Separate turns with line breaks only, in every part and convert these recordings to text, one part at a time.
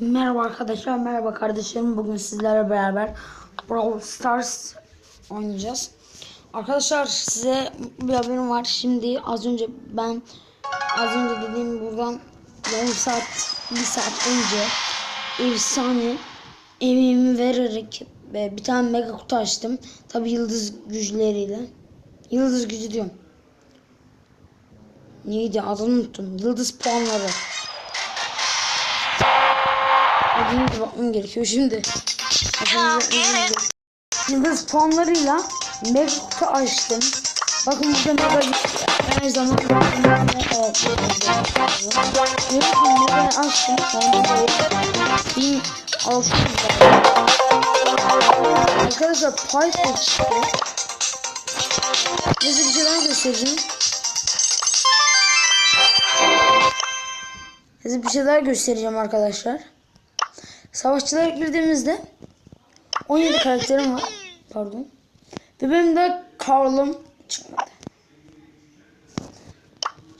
Merhaba arkadaşlar, merhaba kardeşlerim. Bugün sizlerle beraber Brawl Stars oynayacağız. Arkadaşlar size bir haberim var. Şimdi az önce ben az önce dediğim buradan yarım saat, bir saat önce efsane emeğimi vererek ve bir tane mega kutu açtım. Tabi yıldız güçleriyle. Yıldız gücü diyorum. Neydi adını unuttum. Yıldız puanları. Adını bakmam gerekiyor şimdi. Yıldız puanlarıyla mega kutu açtım. Bakın burada mega her zaman mega açtım. De 1600 Arkadaşlar Piper çıktı. Neyse bir şeyler göstereceğim. Size bir şeyler göstereceğim arkadaşlar. Savaşçılara girdiğimizde 17 karakterim var. Pardon. Ve benim de Carl'ım çıkmadı.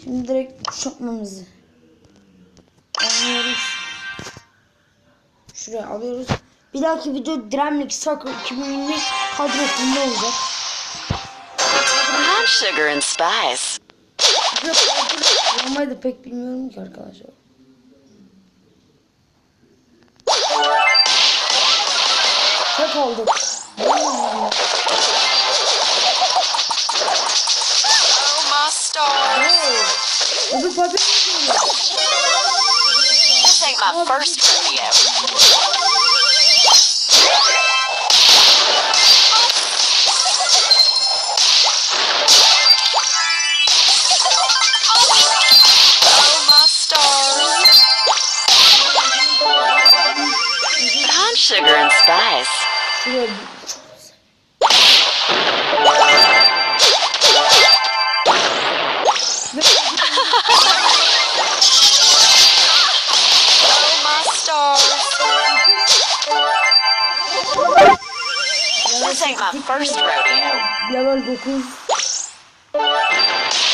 Şimdi direkt kuşatmamızı alıyoruz. Şuraya alıyoruz. Bir dahaki video Dremlik Soccer 2020 kadrosunda olacak.
I'm sugar and spice.
Olmayı da pek bilmiyorum ki arkadaşlar. Tek olduk.
Oh, my stars.
Bu bir papel mi?
This ain't my first rodeo. Oh, my stars. I'm sugar and spice. This ain't my first rodeo.
Level 9.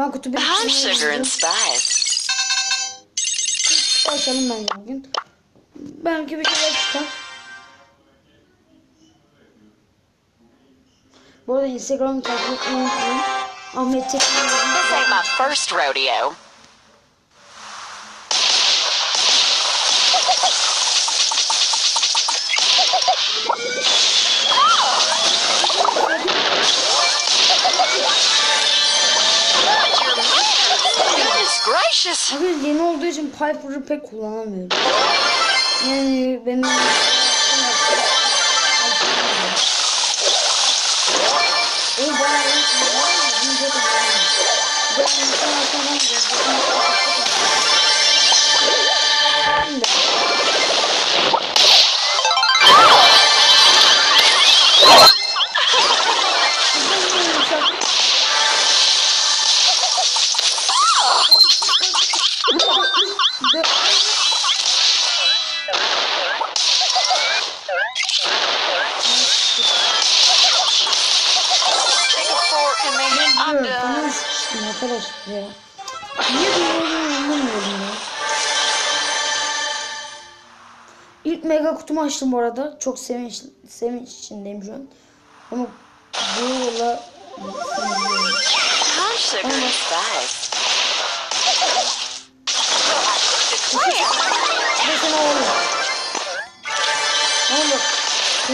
Ben kutu bir
I'm sugar and spice.
Açalım bence bugün. Belki bir şeyler çıkar. Bu arada Instagram takip etmeyi unutmayın. Ahmet Tekin
This ain't my first rodeo. Goodness
Abi yeni olduğu için Piper'ı pek kullanamıyorum. Yani benim... O bayağı iyi kullanıyorum. Bunu çok kullanıyorum. Ben insan arkadan arkadaşlar ya. Niye böyle anlamıyorum ya. İlk mega kutumu açtım bu arada. Çok sevinç, sevinç içindeyim şu an. Ama bu yola
and spice.
Ve seni alalım.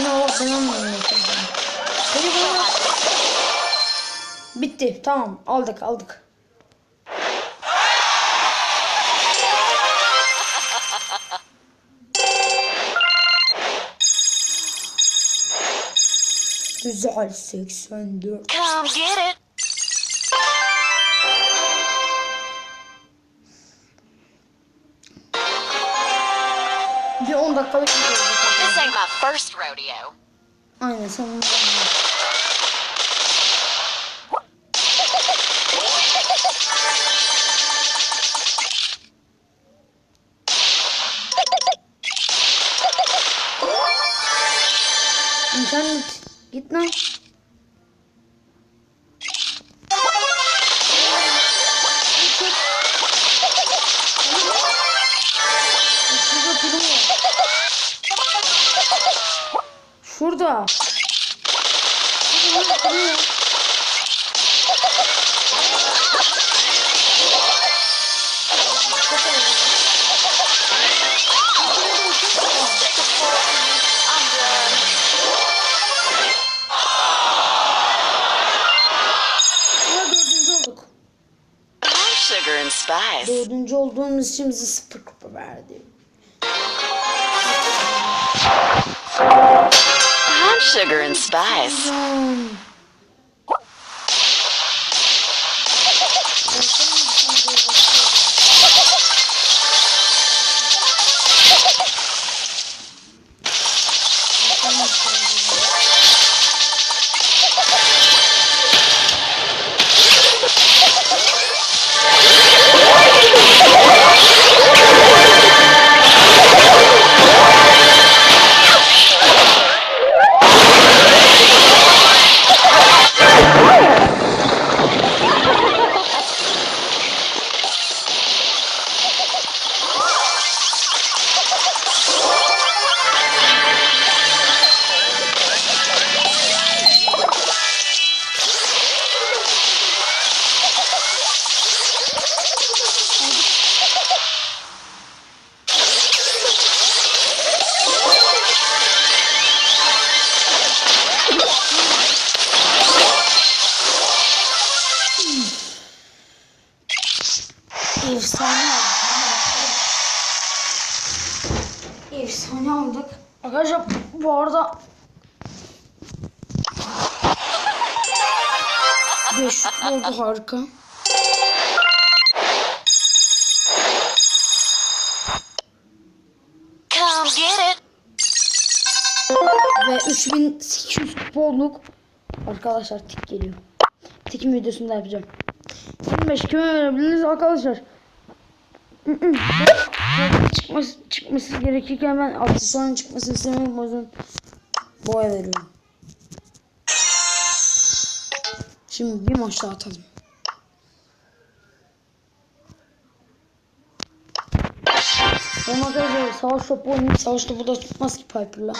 Ne olur? Bitti. Tamam. Aldık aldık. Güzel 84.
Come get it.
Bir 10 dakikalık bir
This ain't my first rodeo.
Aynen sen bunu İnternet git lan. Şurada. Şurada.
Spice.
Dördüncü olduğumuz için bize sıfır kupa verdi.
I'm sugar and spice.
Efsane aldık. Efsane aldık. Arkadaşlar bu arada 5 oldu harika. Ve 3800 kupa olduk. Arkadaşlar tik geliyor. Tikin videosunu da yapacağım. 25 kime verebiliriz arkadaşlar? Çıkması, çıkması gerekirken ben aksesuarın çıkmasını istemiyorum o yüzden boya veriyorum. Şimdi bir maç daha atalım. Ben arkadaşlar savaş topu oynayıp savaş topu da tutmaz ki Piper'la.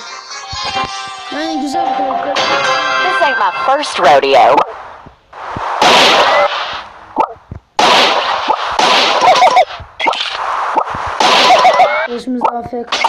Yani güzel bir karakter.
This ain't my first rodeo.
AFK.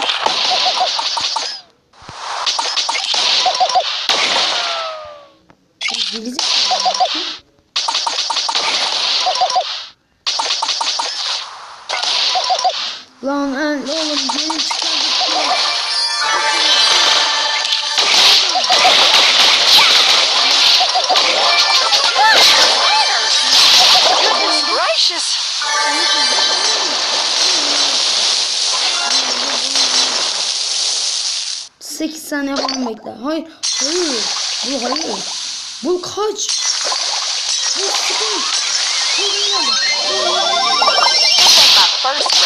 8 saniye falan bekle. Hayır. Hayır. Bu hayır. Bu kaç. Bu kaç. Bu kaç.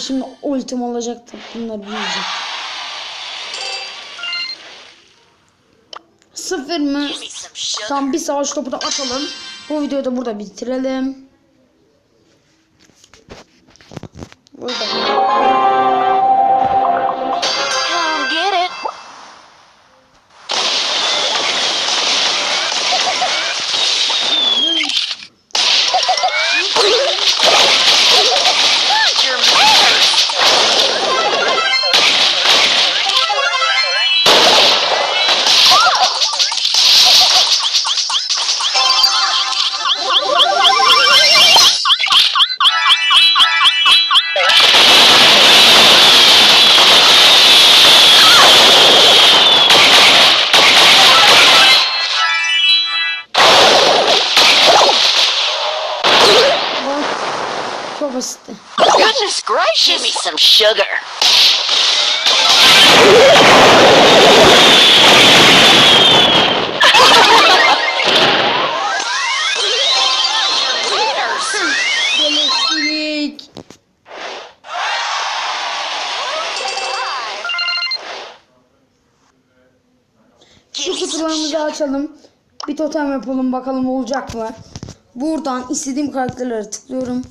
Şimdi ultim olacaktı. Bunlar büyüyecek. Sıfır mı? Tam bir savaş topu da atalım. Bu videoyu da burada bitirelim. Burada.
Goodness gracious. Give me some sugar.
Beleşlik. Şu kutularımızı açalım. Bir totem yapalım bakalım olacak mı? Buradan istediğim karakterlere tıklıyorum.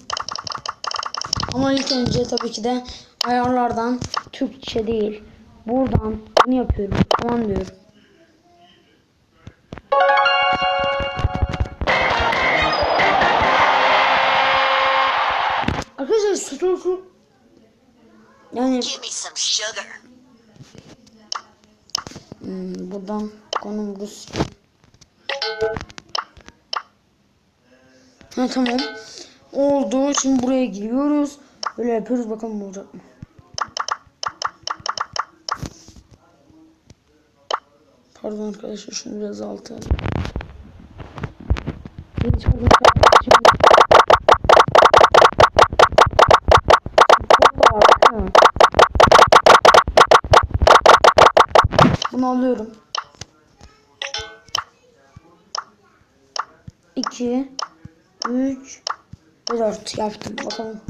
Ama ilk önce tabii ki de ayarlardan Türkçe değil. Buradan bunu yapıyorum. Tamam diyorum. Arkadaşlar su yani. Hmm, buradan konum Rus. Ha tamam. Oldu. Şimdi buraya giriyoruz. Böyle yapıyoruz bakalım olacak mı? Pardon arkadaşlar şunu biraz alta alayım. Bunu alıyorum. 2 3 4 yaptım. Bakalım.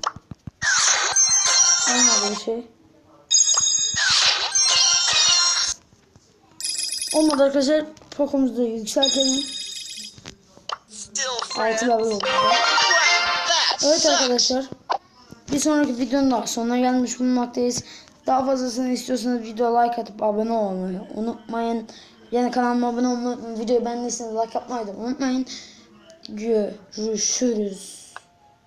Olmadı bir şey. Olmadı arkadaşlar. Poco'muzu da yükseltelim. 6 level Evet arkadaşlar. Bir sonraki videonun daha sonuna gelmiş bulunmaktayız. Daha fazlasını istiyorsanız video like atıp abone olmayı unutmayın. Yani kanalıma abone olmayı, videoyu beğendiyseniz like yapmayı da unutmayın. Görüşürüz.